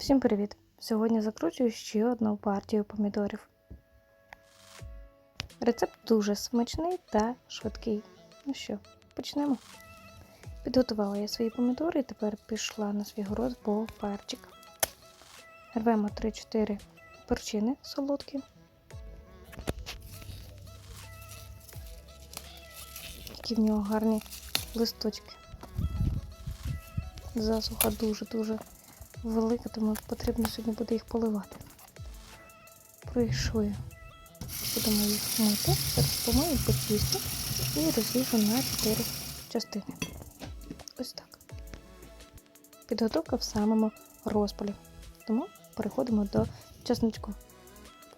Всім привіт! Сьогодні закручую ще одну партію помідорів. Рецепт дуже смачний та швидкий. Ну що, почнемо. Підготувала я свої помідори і тепер пішла на свій город по перчик. Рвемо 3-4 перчини солодкі. Які в нього гарні листочки. Засуха дуже-дуже велика, тому потрібно сьогодні буде їх поливати. Прийшли. Будемо їх мити, зараз помию, почистю і розріжу на 4 частини. Ось так. Підготовка в самому розпалі. Тому переходимо до чесничку.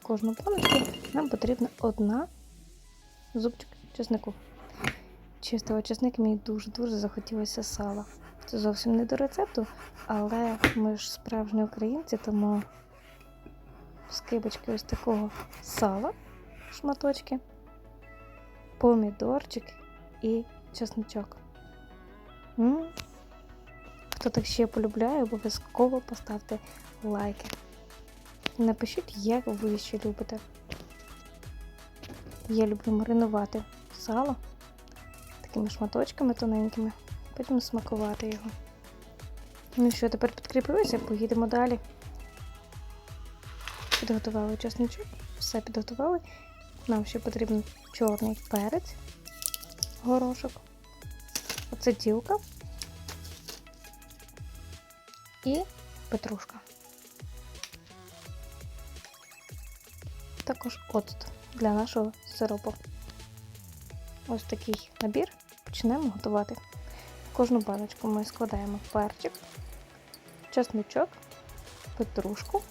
В кожну баночку нам потрібна одна зубчик чеснику. Чистого чесник мені дуже-дуже захотілося сала. Це зовсім не до рецепту, але ми ж справжні українці, тому скибочки ось такого сала, шматочки, помідорчик і чесничок. М? Хто так ще полюбляє, обов'язково поставте лайки. Напишіть, як ви ще любите. Я люблю маринувати сало такими шматочками тоненькими, потім смакувати його. Ну що, тепер підкріпилися, поїдемо далі. Підготували чесничок, все підготували. Нам ще потрібен чорний перець, горошок, оце ділка і петрушка. Також оцет для нашого сиропу. Ось такий набір почнемо готувати. Кожну баночку ми складаємо перчик, чесничок, петрушку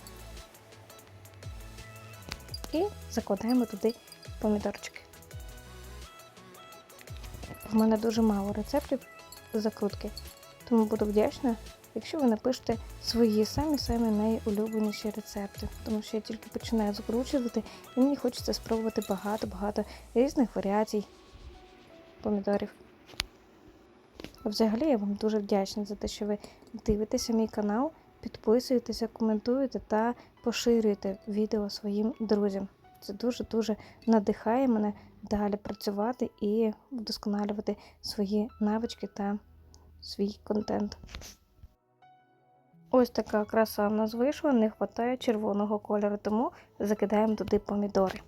і закладаємо туди помідорчики. В мене дуже мало рецептів закрутки, тому буду вдячна, якщо ви напишете свої самі-самі найулюбленіші рецепти, тому що я тільки починаю закручувати і мені хочеться спробувати багато-багато різних варіацій помідорів. Взагалі я вам дуже вдячна за те, що ви дивитеся мій канал, підписуєтеся, коментуєте та поширюєте відео своїм друзям. Це дуже-дуже надихає мене далі працювати і вдосконалювати свої навички та свій контент. Ось така краса в нас вийшла, не вистачає червоного кольору, тому закидаємо туди помідори.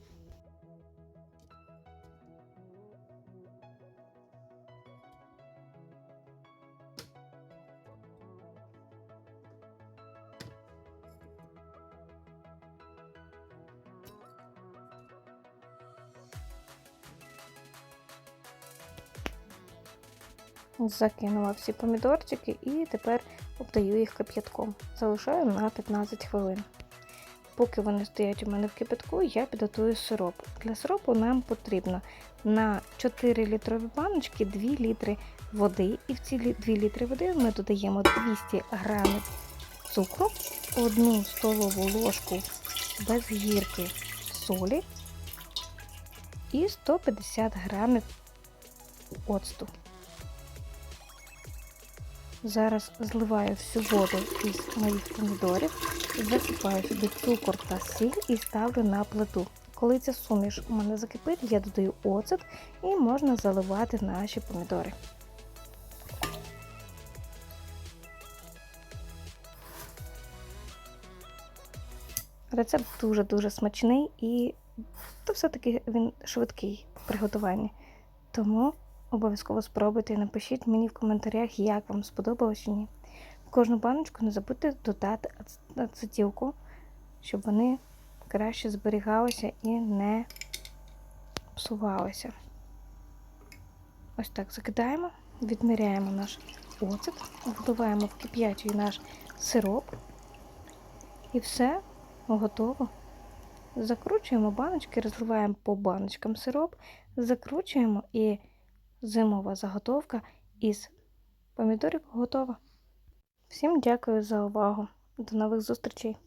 Закинула всі помідорчики і тепер обдаю їх кип'ятком. Залишаю на 15 хвилин. Поки вони стоять у мене в кипятку, я підготую сироп. Для сиропу нам потрібно на 4 літрові баночки 2 літри води. І в ці 2 літри води ми додаємо 200 грамів цукру, 1 столову ложку без гірки солі і 150 грамів оцту. Зараз зливаю всю воду із моїх помідорів, засипаю сюди цукор та сіль і ставлю на плиту. Коли ця суміш у мене закипить, я додаю оцет і можна заливати наші помідори. Рецепт дуже-дуже смачний і то все-таки він швидкий в приготуванні. Тому Обов'язково спробуйте і напишіть мені в коментарях, як вам сподобалось чи ні. В кожну баночку не забудьте додати ацетілку, щоб вони краще зберігалися і не псувалися. Ось так закидаємо, відміряємо наш оцет, вливаємо в кип'ячий наш сироп. І все готово. Закручуємо баночки, розливаємо по баночкам сироп, закручуємо і зимова заготовка із помідорів готова. Всім дякую за увагу. До нових зустрічей!